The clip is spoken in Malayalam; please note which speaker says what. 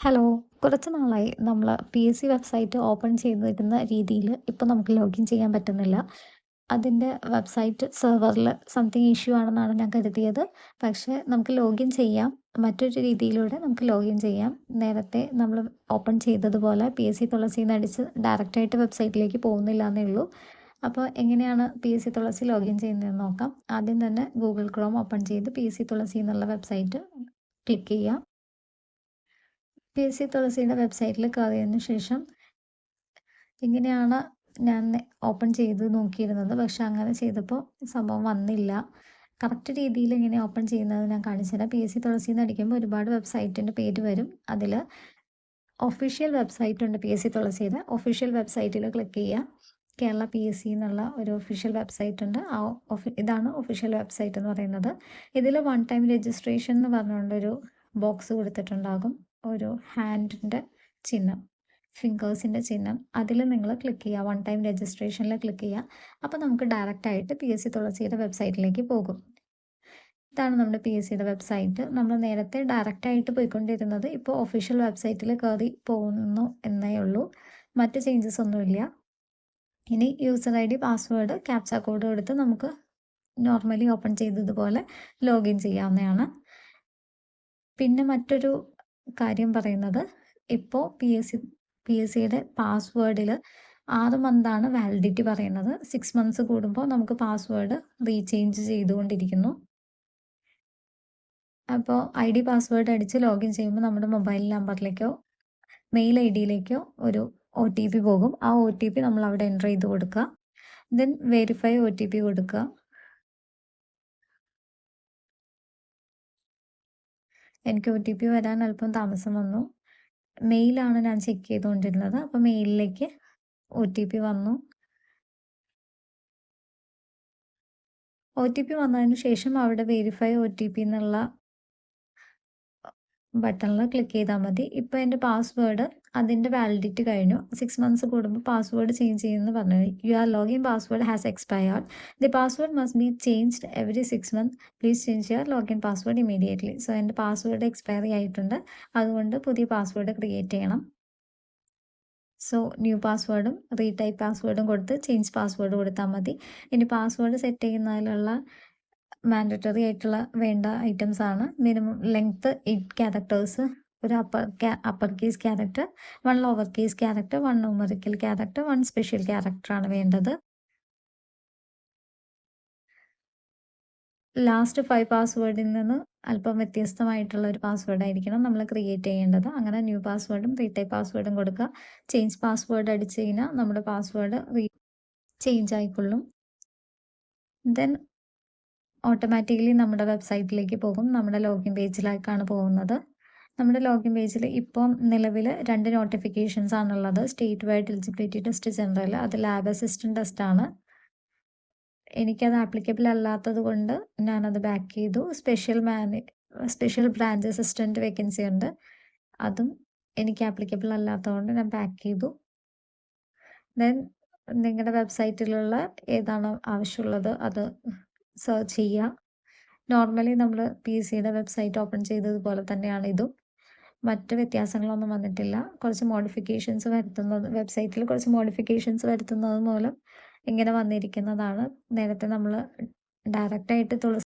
Speaker 1: ഹലോ കുറച്ച് നാളായി നമ്മൾ P S C website open ചെയ്തിരുന്ന രീതിയിൽ ഇപ്പോൾ നമുക്ക് ലോഗിൻ ചെയ്യാൻ പറ്റുന്നില്ല. അതിന്റെ വെബ്സൈറ്റ് സെർവറിൽ സംതിങ് ഇഷ്യൂ ആണെന്നാണ് ഞാൻ കരുതിയത്. പക്ഷേ നമുക്ക് ലോഗിൻ ചെയ്യാം. മറ്റൊരു രീതിയിലൂടെ നമുക്ക് ലോഗിൻ ചെയ്യാം. നേരത്തെ നമ്മൾ ഓപ്പൺ ചെയ്തതുപോലെ പി എസ് സി തുളസി അടിച്ച് ഡയറക്റ്റായിട്ട് വെബ്സൈറ്റിലേക്ക് പോകുന്നില്ല എന്നേ ഉള്ളൂ. അപ്പോൾ എങ്ങനെയാണ് P S C Thulasi login ചെയ്യുന്നതെന്ന് നോക്കാം. ആദ്യം തന്നെ ഗൂഗിൾ ക്രോം ഓപ്പൺ ചെയ്ത് പി എസ് സി തുളസി എന്നുള്ള വെബ്സൈറ്റ് ക്ലിക്ക് ചെയ്യാം. പി എസ് സി തുളസിയുടെ വെബ്സൈറ്റിൽ കയറിയതിനു ശേഷം ഇങ്ങനെയാണ് ഞാൻ ഓപ്പൺ ചെയ്ത് നോക്കിയിരുന്നത്. പക്ഷെ അങ്ങനെ ചെയ്തപ്പോൾ സംഭവം വന്നില്ല. കറക്റ്റ് രീതിയിൽ ഇങ്ങനെ ഓപ്പൺ ചെയ്യുന്നത് ഞാൻ കാണിച്ചുതരാം. പി എസ് സി തുളസി എന്ന് അടിക്കുമ്പോൾ ഒരുപാട് വെബ്സൈറ്റിന്റെ പേര് വരും. അതിൽ ഒഫീഷ്യൽ വെബ്സൈറ്റ് ഉണ്ട് പി എസ് സി തുളസിയുടെ ഒഫീഷ്യൽ വെബ്സൈറ്റിൽ ക്ലിക്ക് ചെയ്യുക. കേരള പി എസ് സി എന്നുള്ള ഒരു ഒഫീഷ്യൽ വെബ്സൈറ്റ് ഉണ്ട് ആ ഇതാണ് ഒഫീഷ്യൽ വെബ്സൈറ്റ് എന്ന് പറയുന്നത്. ഇതിൽ വൺ ടൈം രജിസ്ട്രേഷൻ എന്ന് പറഞ്ഞുകൊണ്ടൊരു ബോക്സ് കൊടുത്തിട്ടുണ്ടാകും. ഒരു ഹാൻഡിന്റെ ചിഹ്നം ഫിംഗേഴ്സിന്റെ ചിഹ്നം. അതിൽ നിങ്ങൾ ക്ലിക്ക് ചെയ്യുക. വൺ ടൈം രജിസ്ട്രേഷനിൽ ക്ലിക്ക് ചെയ്യുക. അപ്പോൾ നമുക്ക് ഡയറക്റ്റായിട്ട് പി എസ് സി തുളസിയുടെ വെബ്സൈറ്റിലേക്ക് പോകും. ഇതാണ് നമ്മുടെ പി എസ് സിയുടെ വെബ്സൈറ്റ് നമ്മൾ നേരത്തെ ഡയറക്റ്റായിട്ട് പോയിക്കൊണ്ടിരുന്നത് ഇപ്പോൾ ഒഫീഷ്യൽ വെബ്സൈറ്റിൽ കയറി പോകുന്നു എന്നേ ഉള്ളൂ. മറ്റ് ചേഞ്ചസ് ഒന്നുമില്ല. ഇനി user I D password captcha code എടുത്ത് നമുക്ക് നോർമലി ഓപ്പൺ ചെയ്തതുപോലെ ലോഗിൻ ചെയ്യാവുന്നതാണ്. പിന്നെ മറ്റൊരു കാര്യം പറയുന്നത്. ഇപ്പോൾ P S C P S സിയുടെ പാസ്വേഡിൽ ആറ് മന്താണ് വാലിഡിറ്റി പറയുന്നത്. സിക്സ് മന്ത്സ് കൂടുമ്പോൾ നമുക്ക് പാസ്വേഡ് റീചേഞ്ച് ചെയ്തുകൊണ്ടിരിക്കുന്നു. അപ്പോൾ ഐ ഡി പാസ്വേഡ് അടിച്ച് ലോഗിൻ ചെയ്യുമ്പോൾ നമ്മുടെ മൊബൈൽ നമ്പറിലേക്കോ മെയിൽ ഐ ഡിയിലേക്കോ ഒരു ഒ ടി പി പോകും. ആ ഒ ടി പി നമ്മൾ അവിടെ എന്റർ ചെയ്ത് കൊടുക്കുക. Then verify O T P കൊടുക്കുക. എനിക്ക് ഒ ടി പി വരാൻ അല്പം താമസം വന്നു. മെയിലാണ് ഞാൻ ചെക്ക് ചെയ്തുകൊണ്ടിരുന്നത് അപ്പോൾ മെയിലിലേക്ക് ഒ ടി പി വന്നു. ഒ ടി പി വന്നതിന് ശേഷം അവിടെ വെരിഫൈ ഒ ടി പി എന്നുള്ള ബട്ടണിൽ ക്ലിക്ക് ചെയ്താൽ മതി. ഇപ്പോൾ എന്റെ പാസ്വേഡ് അതിന്റെ വാലിഡിറ്റി കഴിഞ്ഞു. സിക്സ് മന്ത്സ് കൂടുമ്പോൾ പാസ്വേഡ് ചേഞ്ച് ചെയ്യുമെന്ന് പറഞ്ഞു. U R login password has expired the password must be changed every six month please change your login password immediately so എന്റെ പാസ്വേഡ് എക്സ്പയറി ആയിട്ടുണ്ട്. അതുകൊണ്ട് പുതിയ പാസ്വേഡ് ക്രിയേറ്റ് ചെയ്യണം. സോ ന്യൂ പാസ്വേഡും റീടൈപ്പ് പാസ്വേഡും കൊടുത്ത് ചേഞ്ച് പാസ്വേഡ് കൊടുത്താൽ മതി. ഇനി പാസ്വേഡ് സെറ്റ് ചെയ്യുന്നതിലുള്ള മാൻഡറ്ററി ആയിട്ടുള്ള വേണ്ട ഐറ്റംസ് ആണ്. മിനിമം ലെങ്ത് എയ്റ്റ് ക്യാരക്ടേഴ്സ് ഒരു upper upper case character one lower case character one numerical character one special character ആണ് വേണ്ടത്. ലാസ്റ്റ് ഫൈവ് പാസ്വേഡിൽ നിന്ന് അല്പം വ്യത്യസ്തമായിട്ടുള്ള ഒരു പാസ്വേഡ് ആയിരിക്കണം നമ്മൾ ക്രിയേറ്റ് ചെയ്യേണ്ടത്. അങ്ങനെ ന്യൂ പാസ്വേഡും റീടൈപ്പ് പാസ്വേഡും കൊടുക്കുക. ചേഞ്ച് പാസ്വേഡ് അടിച്ച് കഴിഞ്ഞാൽ നമ്മുടെ പാസ്വേഡ് റീ ചേഞ്ച് ആയിക്കൊള്ളും. ദെൻ ഓട്ടോമാറ്റിക്കലി നമ്മുടെ വെബ്സൈറ്റിലേക്ക് പോകും. നമ്മുടെ ലോഗിൻ പേജിലേക്കാണ് പോകുന്നത്. നമ്മുടെ ലോഗിൻ പേജിൽ ഇപ്പം നിലവിൽ രണ്ട് നോട്ടിഫിക്കേഷൻസ് ആണുള്ളത്. State wide eligibility test general അത് ലാബ് അസിസ്റ്റന്റ് ടെസ്റ്റാണ് എനിക്കത് ആപ്ലിക്കബിൾ അല്ലാത്തത് കൊണ്ട് ഞാനത് ബാക്ക് ചെയ്തു. സ്പെഷ്യൽ മാനേ സ്പെഷ്യൽ ബ്രാഞ്ച് അസിസ്റ്റന്റ് വേക്കൻസി ഉണ്ട്. അതും എനിക്ക് ആപ്ലിക്കബിൾ അല്ലാത്തതുകൊണ്ട് ഞാൻ ബാക്ക് ചെയ്തു. ദെൻ നിങ്ങളുടെ വെബ്സൈറ്റിലുള്ള ഏതാണോ ആവശ്യമുള്ളത് അത് സെർച്ച് ചെയ്യുക. നോർമലി നമ്മൾ പി സിയുടെ വെബ്സൈറ്റ് ഓപ്പൺ ചെയ്തതുപോലെ തന്നെയാണ് ഇതും. മറ്റ് വ്യത്യാസങ്ങളൊന്നും വന്നിട്ടില്ല. കുറച്ച് മോഡിഫിക്കേഷൻസ് വരുത്തുന്നത് വെബ്സൈറ്റിൽ കുറച്ച് മോഡിഫിക്കേഷൻസ് വരുത്തുന്നത് മൂലം ഇങ്ങനെ വന്നിരിക്കുന്നതാണ്. നേരത്തെ നമ്മൾ ഡയറക്റ്റായിട്ട് തുളസി